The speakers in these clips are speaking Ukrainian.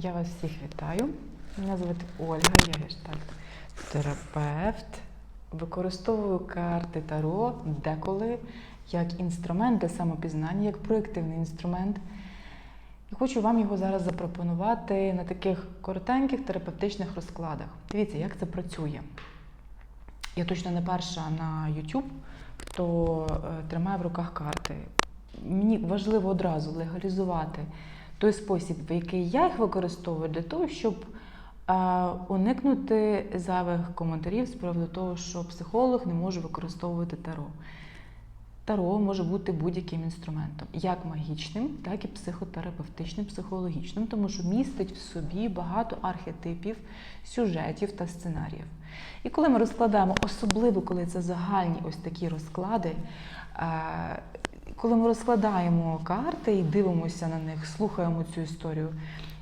Я вас всіх вітаю. Мене звати Ольга, я гештальт-терапевт. Використовую карти Таро деколи як інструмент для самопізнання, як проєктивний інструмент. І хочу вам його зараз запропонувати на таких коротеньких терапевтичних розкладах. Дивіться, як це працює. Я точно не перша на YouTube, хто е, тримає в руках карти. Мені важливо одразу легалізувати той спосіб, в який я їх використовую, для того, щоб е, уникнути зайвих коментарів з приводу того, що психолог не може використовувати таро. Таро може бути будь-яким інструментом, як магічним, так і психотерапевтичним, психологічним, тому що містить в собі багато архетипів, сюжетів та сценаріїв. І коли ми розкладаємо, особливо коли це загальні ось такі розклади, е, коли ми розкладаємо карти і дивимося на них, слухаємо цю історію,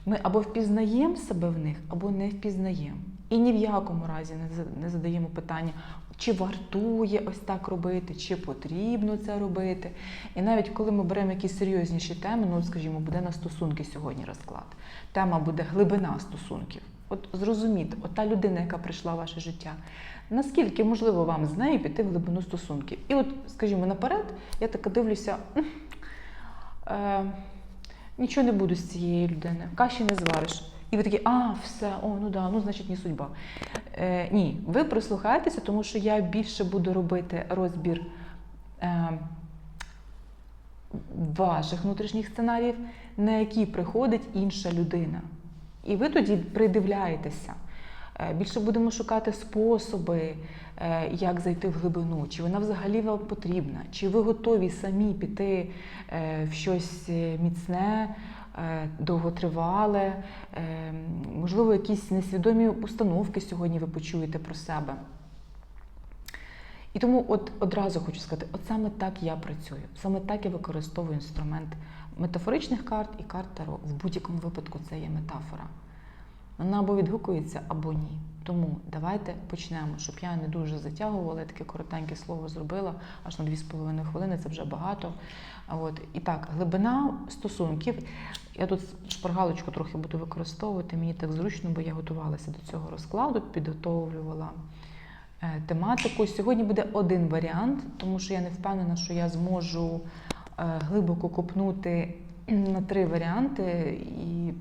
ми або впізнаємо себе в них, або не впізнаємо. І ні в якому разі не за- не задаємо питання, чи вартує ось так робити, чи потрібно це робити. І навіть коли ми беремо якісь серйозніші теми, ну, скажімо, буде на стосунки сьогодні розклад. Тема буде глибина стосунків. От зрозуміти, от та людина, яка прийшла в ваше життя, наскільки можливо вам з нею піти в глибину стосунків. І от, скажімо, наперед, я така дивлюся. Е, нічого не буду з цієї людини, каші не звариш. І ви такі, а, все, о, ну да, ну значить не судьба. Е, ні, ви прислухаєтеся, тому що я більше буду робити розбір е, ваших внутрішніх сценаріїв, на які приходить інша людина. І ви тоді придивляєтеся. Е, Більше будемо шукати способи, е, як зайти в глибину, чи вона взагалі вам потрібна, чи ви готові самі піти е, в щось міцне, довготривале, можливо, якісь несвідомі установки сьогодні ви почуєте про себе. І тому от одразу хочу сказати, от саме так я працюю, саме так я використовую інструмент метафоричних карт і карт Таро. В будь-якому випадку це є метафора. Вона або відгукується, або ні. Тому давайте почнемо, щоб я не дуже затягувала, я таке коротеньке слово зробила, аж на 2,5 хвилини, це вже багато. От. І так, глибина стосунків. Я тут шпаргалочку трохи буду використовувати, мені так зручно, бо я готувалася до цього розкладу, підготовлювала е, тематику. Сьогодні буде один варіант, тому що я не впевнена, що я зможу глибоко копнути на три варіанти. І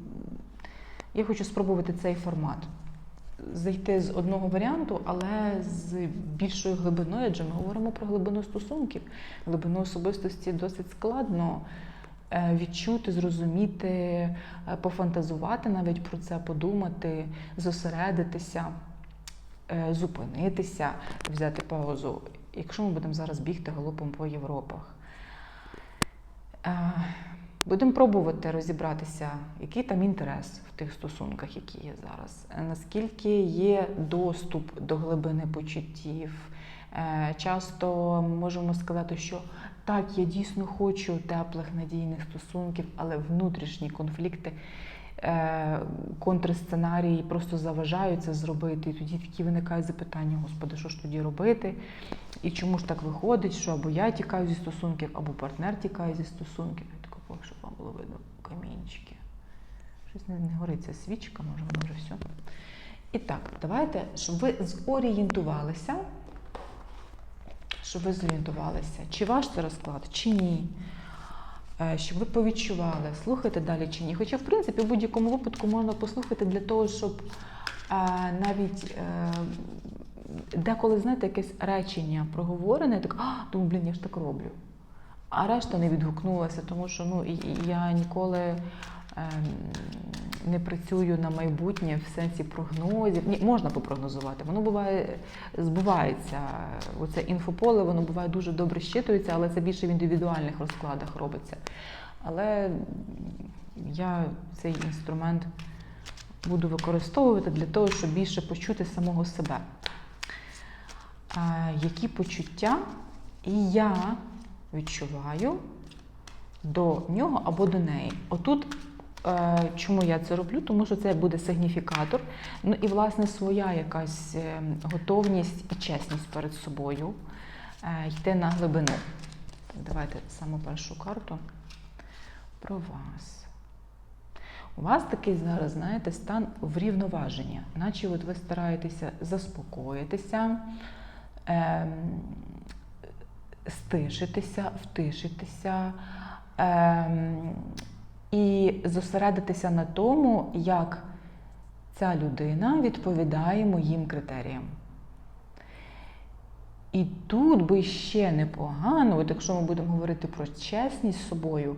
я хочу спробувати цей формат. Зайти з одного варіанту, але з більшою глибиною, адже ми говоримо про глибину стосунків. Глибину особистості досить складно е, відчути, зрозуміти, е, пофантазувати навіть про це, подумати, зосередитися, е, зупинитися, взяти паузу. Якщо ми будемо зараз бігти галопом по Європах. Е, Будемо пробувати розібратися, який там інтерес в тих стосунках, які є зараз, Е, наскільки є доступ до глибини почуттів. Е, Часто можемо сказати, що так, я дійсно хочу теплих надійних стосунків, але внутрішні конфлікти, контрсценарії просто заважають це зробити. І тоді такі виникають запитання: Господи, що ж тоді робити? І чому ж так виходить, що або я тікаю зі стосунків, або партнер тікає зі стосунків. Я така, «Ой, щоб вам було видно камінчики. Щось не, не гориться свічка, може, воно вже все. І так, давайте, щоб ви зорієнтувалися, щоб ви зорієнтувалися, чи ваш це розклад, чи ні. Е, Щоб ви повідчували, слухайте далі чи ні. Хоча, в принципі, в будь-якому випадку можна послухати для того, щоб е, навіть е, деколи, знаєте, якесь речення проговорене, так, думаю, блін, я ж так роблю. А решта не відгукнулася, тому що ну, я ніколи ем, не працюю на майбутнє в сенсі прогнозів. Ні, можна попрогнозувати. Воно буває, збувається. Оце інфополе, воно буває дуже добре щитується, але це більше в індивідуальних розкладах робиться. Але я цей інструмент буду використовувати для того, щоб більше почути самого себе. Які почуття я відчуваю до нього або до неї. Отут, чому я це роблю? Тому що це буде сигніфікатор. Ну і, власне, своя якась е, готовність і чесність перед собою е, йти на глибину. Так, давайте саму першу карту про вас. У вас такий зараз, знаєте, стан врівноваження, наче от ви стараєтеся заспокоїтися, ем, стишитися, втишитися ем, і зосередитися на тому, як ця людина відповідає моїм критеріям. І тут би ще непогано, от якщо ми будемо говорити про чесність з собою,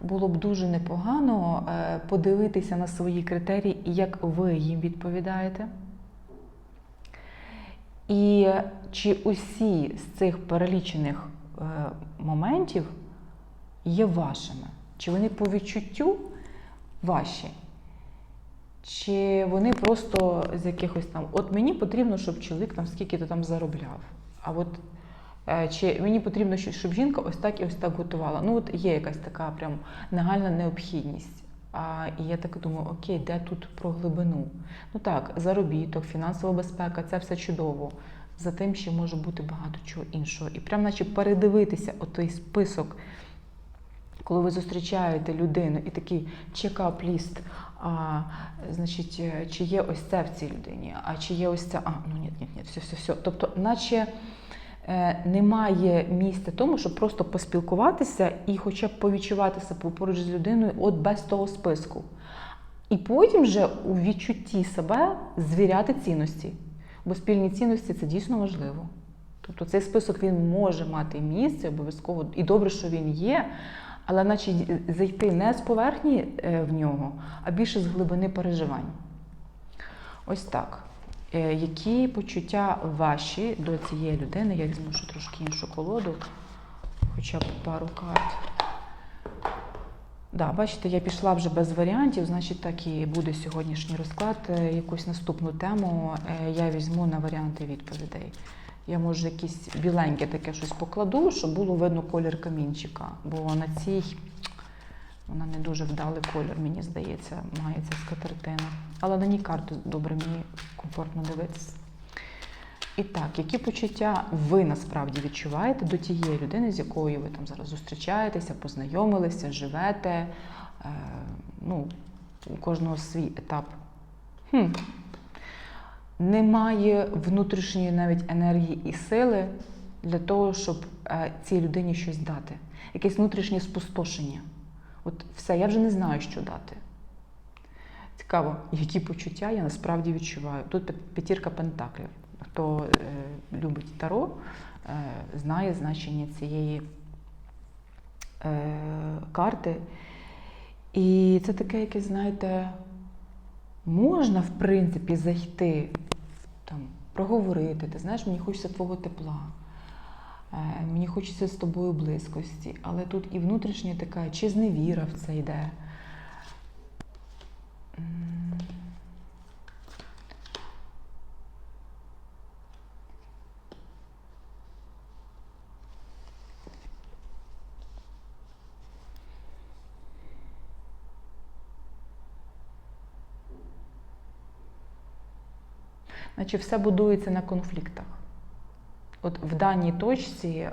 було б дуже непогано е, подивитися на свої критерії, як ви їм відповідаєте. І чи усі з цих перелічених е, моментів є вашими? Чи вони по відчуттю ваші? Чи вони просто з якихось там, от мені потрібно, щоб чоловік там скільки-то там заробляв. А от е, чи мені потрібно, щоб жінка ось так і ось так готувала. Ну, от є якась така прям нагальна необхідність. А, і я так думаю, окей, де тут про глибину? Ну так, заробіток, фінансова безпека це все чудово. За тим ще може бути багато чого іншого. І прям наче передивитися отой список, коли ви зустрічаєте людину і такий чекап-ліст, а, значить, е, чи є ось це в цій людині, а чи є ось це, а, ну ні, ні, ні, все, все, все. Тобто, наче е, немає місця тому, щоб просто поспілкуватися і хоча б повідчувати себе поруч з людиною от без того списку. І потім вже у відчутті себе звіряти цінності. Бо спільні цінності це дійсно важливо. Тобто цей список він може мати місце обов'язково, і добре, що він є, але наче зайти не з поверхні е, в нього, а більше з глибини переживань. Ось так. Е, Які почуття ваші до цієї людини? Я візьму трошки іншу колоду, хоча б пару карт. Да, бачите, я пішла вже без варіантів, значить так і буде сьогоднішній розклад. Е, Якусь наступну тему я візьму на варіанти відповідей. Я може якісь біленьке таке щось покладу, щоб було видно колір камінчика. Бо на цій вона не дуже вдалий колір, мені здається, має ця скатертина. Але на ній карту добре, мені комфортно дивитися. І так, які почуття ви насправді відчуваєте до тієї людини, з якою ви там зараз зустрічаєтеся, познайомилися, живете? Е, ну, у кожного свій етап. Хм. Немає внутрішньої навіть енергії і сили для того, щоб е, цій людині щось дати. Якесь внутрішнє спустошення. От все, я вже не знаю, що дати. Цікаво, які почуття я насправді відчуваю. Тут п'ятірка пентаклів. Хто е, любить таро, е, знає значення цієї е, карти. І це таке, якесь, знаєте, можна, в принципі, зайти, там, проговорити. Ти знаєш, мені хочеться твого тепла. Е, Мені хочеться з тобою близькості, але тут і внутрішня така, чи зневіра в це йде. Наче все будується на конфліктах. От в даній точці е,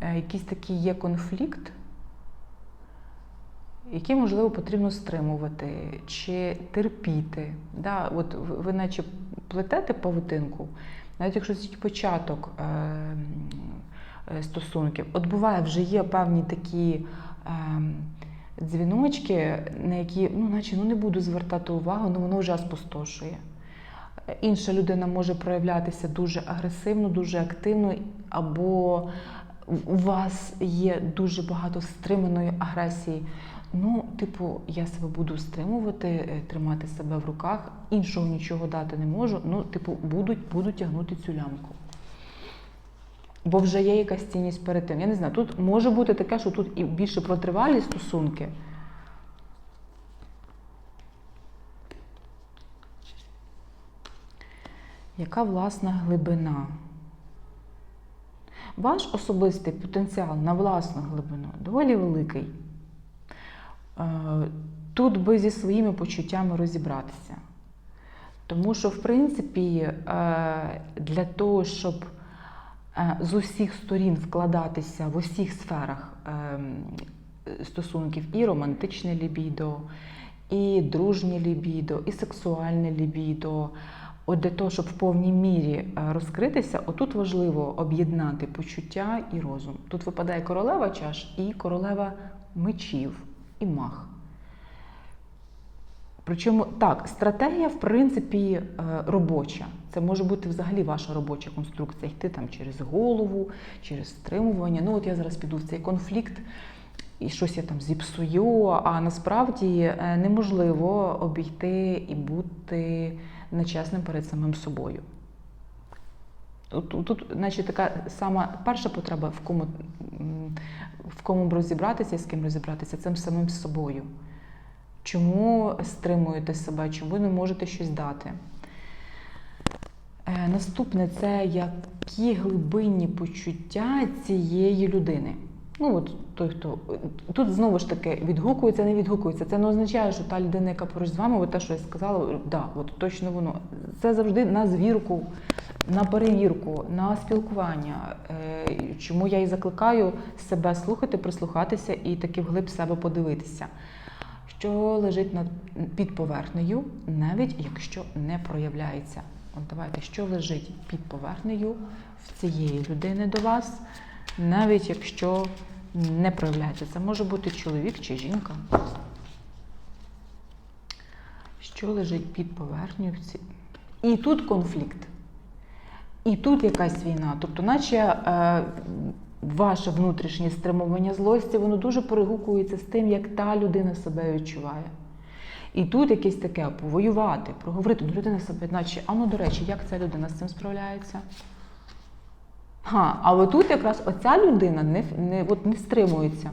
е, якийсь такий є конфлікт, який, можливо, потрібно стримувати чи терпіти. Да? От ви наче плетете павутинку, навіть якщо це початок е, е, стосунків, от буває, вже є певні такі. Е, Дзвіночки, на які, ну, наче ну не буду звертати увагу, ну воно вже спустошує. Інша людина може проявлятися дуже агресивно, дуже активно, або у вас є дуже багато стриманої агресії. Ну, типу, я себе буду стримувати, е, тримати себе в руках, іншого нічого дати не можу. Ну, типу, будуть, буду тягнути цю лямку. Бо вже є якась цінність перед тим. Я не знаю, тут може бути таке, що тут і більше про тривалі стосунки. Яка власна глибина? Ваш особистий потенціал на власну глибину доволі великий. Е, Тут би зі своїми почуттями розібратися. Тому що, в принципі, е, для того, щоб е, з усіх сторін вкладатися в усіх сферах ем, стосунків і романтичне лібідо, і дружнє лібідо, і сексуальне лібідо. От для того, щоб в повній мірі е, розкритися, отут важливо об'єднати почуття і розум. Тут випадає королева чаш і королева мечів і мах. Причому так, стратегія, в принципі, е, робоча. Це може бути взагалі ваша робоча конструкція, йти там через голову, через стримування. Ну, от я зараз піду в цей конфлікт і щось я там зіпсую, а насправді е, неможливо обійти і бути нечесним перед самим собою. Тут, тут, значить, така сама перша потреба, в кому, в кому розібратися, з ким розібратися, це самим собою. Чому стримуєте себе, чому не можете щось дати? Е, Наступне це які глибинні почуття цієї людини. Ну, от той, хто тут знову ж таки відгукується, не відгукується. Це не означає, що та людина, яка поруч з вами, от те, що я сказала, да, от точно воно. Це завжди на звірку, на перевірку, на спілкування. Е, Чому я і закликаю себе слухати, прислухатися і таки вглиб себе подивитися що лежить над під поверхнею, навіть якщо не проявляється. От давайте, що лежить під поверхнею в цієї людини до вас, навіть якщо не проявляється. Це може бути чоловік чи жінка. Що лежить під поверхнею. І тут конфлікт. І тут якась війна. Тобто, наче е, ваше внутрішнє стримування злості, воно дуже перегукується з тим, як та людина себе відчуває. І тут якесь таке повоювати, проговорити, ну людина себе, наче, а ну до речі, як ця людина з цим справляється? Ха, але тут якраз оця людина не, не, от не стримується.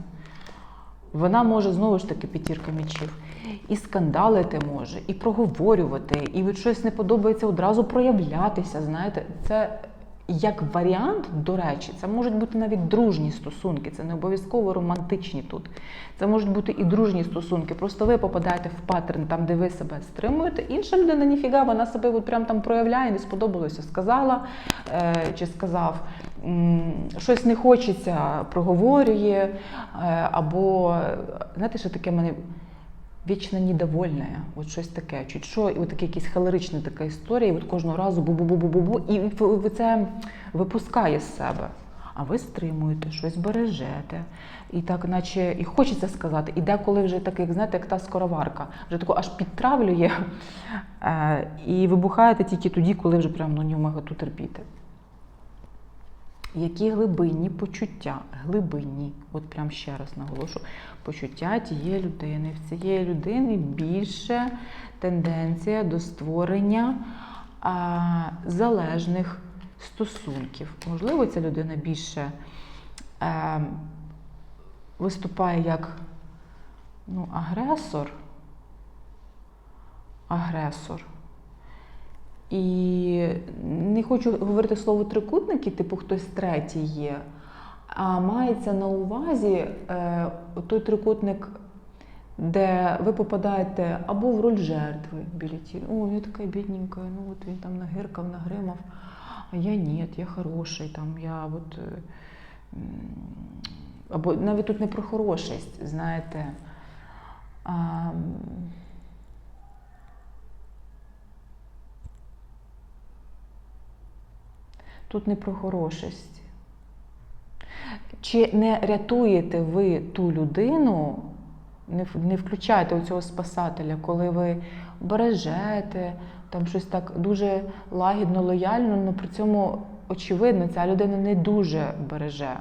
Вона може знову ж таки п'ятірка мечів. І скандалити може, і проговорювати, і від щось не подобається одразу проявлятися. Знаєте, це як варіант, до речі, це можуть бути навіть дружні стосунки, це не обов'язково романтичні тут. Це можуть бути і дружні стосунки. Просто ви попадаєте в паттерн, там, де ви себе стримуєте. Інша людина ніфіга, вона себе от прям там проявляє, не сподобалося, сказала е, чи сказав, щось не хочеться, проговорює. Е, або, знаєте, що таке мене вічно недовольна, от щось таке. Чуть що, і от таке якісь холерична така історія, і от кожного разу бу-бу-бу-бу-бу-бу, і ви- це випускає з себе. А ви стримуєте, щось бережете. І так, наче і хочеться сказати, і деколи вже так, як знаєте, як та скороварка, вже тако аж підтравлює, е, і вибухаєте тільки тоді, коли вже прям ну, ні в моготу терпіти. Які глибинні почуття, глибинні, от прям ще раз наголошу, почуття тієї людини. В цієї людини більше тенденція до створення а, залежних стосунків. Можливо, ця людина більше е, виступає як ну, агресор. Агресор. І не хочу говорити слово трикутники, типу хтось третій є. А мається на увазі е, той трикутник, де ви попадаєте або в роль жертви біля тіла. О, я така бідненька, ну от він там нагиркав, нагримав, а я ні, я хороший, там я от. е, Або навіть тут не про хорошість, знаєте. А, Тут не про хорошість. Чи не рятуєте ви ту людину, не не включаєте у цього спасателя, коли ви бережете, там щось так дуже лагідно, лояльно, але при цьому очевидно, ця людина не дуже береже.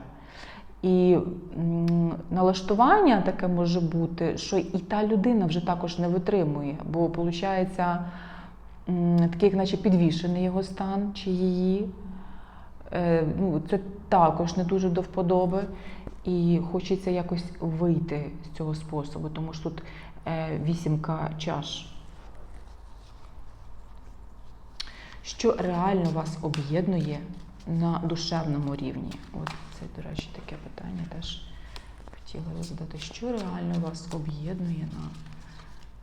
І налаштування таке може бути, що і та людина вже також не витримує, бо виходить такий, як наче підвішений його стан чи її. Е, ну, це також не дуже до вподоби. І хочеться якось вийти з цього способу, тому що тут е, вісімка чаш. Що реально вас об'єднує на душевному рівні? От це, до речі, таке питання теж хотіла задати. Що реально вас об'єднує на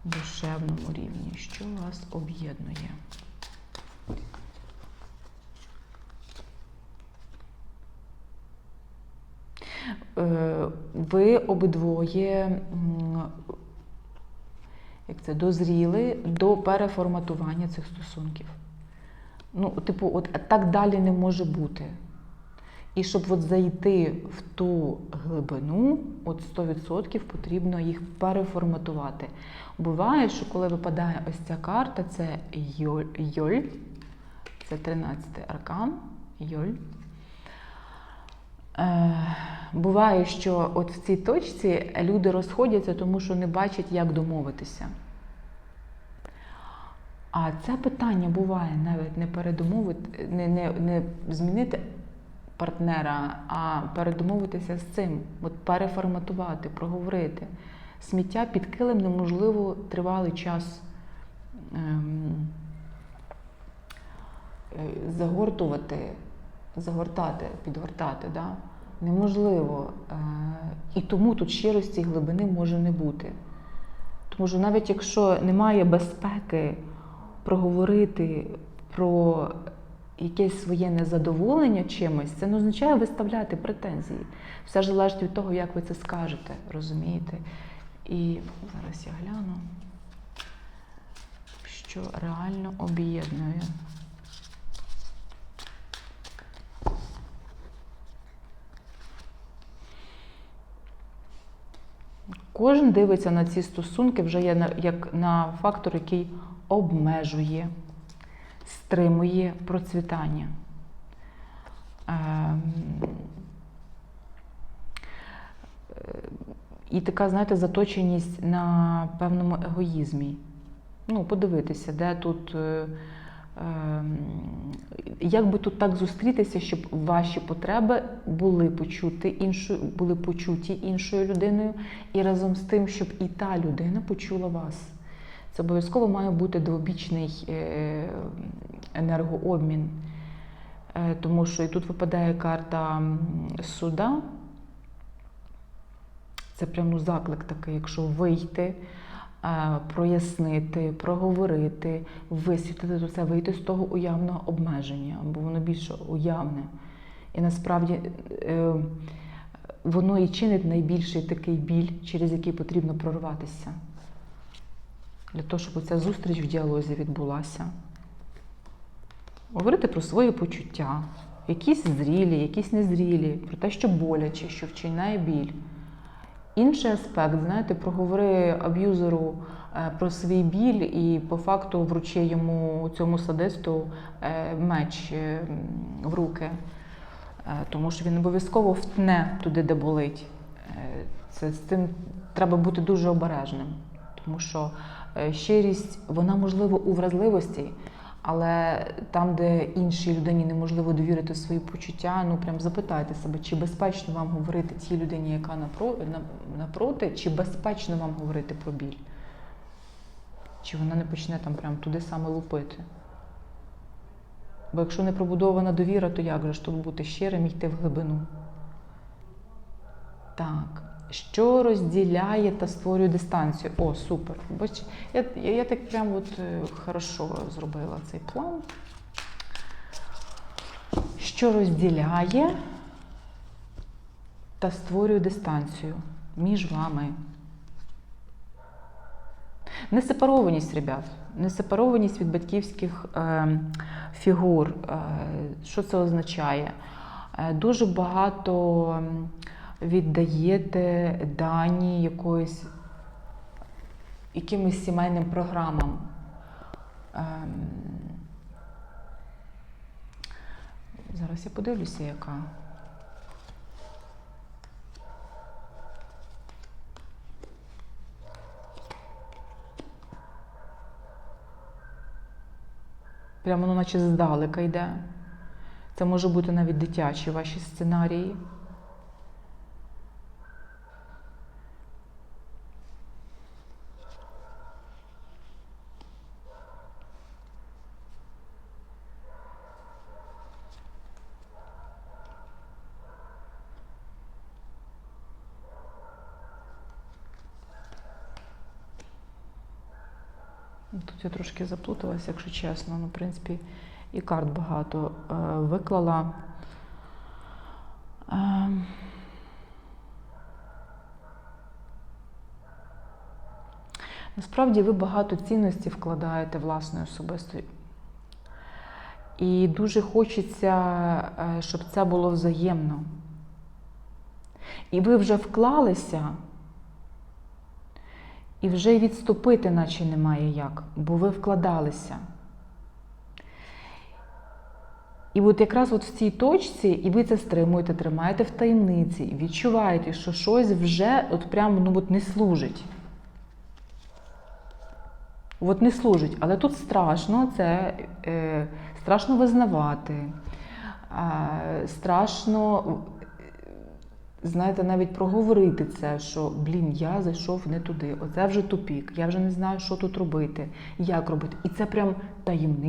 душевному рівні? Що вас об'єднує? Е, е, ви обидвоє як це, дозріли до переформатування цих стосунків. Ну, типу, от так далі не може бути. І щоб от зайти в ту глибину, от 100% потрібно їх переформатувати. Буває, що коли випадає ось ця карта, це Йоль, Йоль це 13-й аркан, Йоль. Е, буває, що от в цій точці люди розходяться, тому що не бачать, як домовитися. А це питання буває навіть не передомовити, не, не, не змінити партнера, а передомовитися з цим, от переформатувати, проговорити. Сміття під килим неможливо тривалий час ем, е, загортувати, загортати, підгортати. Да? Неможливо. Е, і тому тут щирості і глибини може не бути. Тому що навіть якщо немає безпеки проговорити про якесь своє незадоволення чимось, це не означає виставляти претензії. Все ж залежить від того, як ви це скажете, розумієте? І зараз я гляну, що реально об'єднує. Кожен дивиться на ці стосунки вже як на фактор, який обмежує, стримує процвітання. Ем, е, І така, знаєте, заточеність на певному егоїзмі. Ну, подивитися, де тут. Ем, Як би тут так зустрітися, щоб ваші потреби були почуті іншою, були почуті іншою людиною, і разом з тим, щоб і та людина почула вас. Це обов'язково має бути двобічний е, енергообмін, Е, тому що і тут випадає карта суда. Це прямо заклик такий, якщо вийти, прояснити, проговорити, висвітлити це, вийти з того уявного обмеження, бо воно більше уявне. І насправді е, воно і чинить найбільший такий біль, через який потрібно прорватися. Для того, щоб ця зустріч в діалозі відбулася. Говорити про свої почуття, якісь зрілі, якісь незрілі, про те, що боляче, що вчиняє біль. Інший аспект, знаєте, проговори аб'юзеру е, про свій біль і по факту вручи йому цьому садисту е, меч е, в руки, тому що він обов'язково втне туди, де болить. Це з цим треба бути дуже обережним, тому що щирість, вона можливо у вразливості, але там, де іншій людині неможливо довірити свої почуття, ну прям запитайте себе, чи безпечно вам говорити тій людині, яка напроти, чи безпечно вам говорити про біль? Чи вона не почне там прям туди саме лупити? Бо якщо не пробудована довіра, то як же ж тут бути щирим і йти в глибину? Так. Що розділяє та створює дистанцію? О, супер. Бач, я, я, я так прям от е, хорошо зробила цей план. Що розділяє та створює дистанцію між вами? Несепарованість, ребят, несепарованість від батьківських е, фігур. Е, що це означає? Е, дуже багато віддаєте дані якоїсь, якимось сімейним програмам. Ем, зараз я подивлюся, яка. Прямо воно наче здалека йде. Це може бути навіть дитячі ваші сценарії. Ну, тут я трошки заплуталася, якщо чесно. Ну, в принципі, і карт багато е, виклала. Ем. Насправді ви багато цінності вкладаєте власної особистої. І дуже хочеться, е, щоб це було взаємно. І ви вже вклалися і вже й відступити, наче немає як, бо ви вкладалися. І от якраз от в цій точці, і ви це стримуєте, тримаєте в таємниці, відчуваєте, що щось вже от прямо ну, от не служить. От не служить. Але тут страшно, це е, страшно визнавати, е, страшно, знаєте, навіть проговорити це, що блін, я зайшов не туди. Оце вже тупік, я вже не знаю, що тут робити, як робити. І це прям таємниця.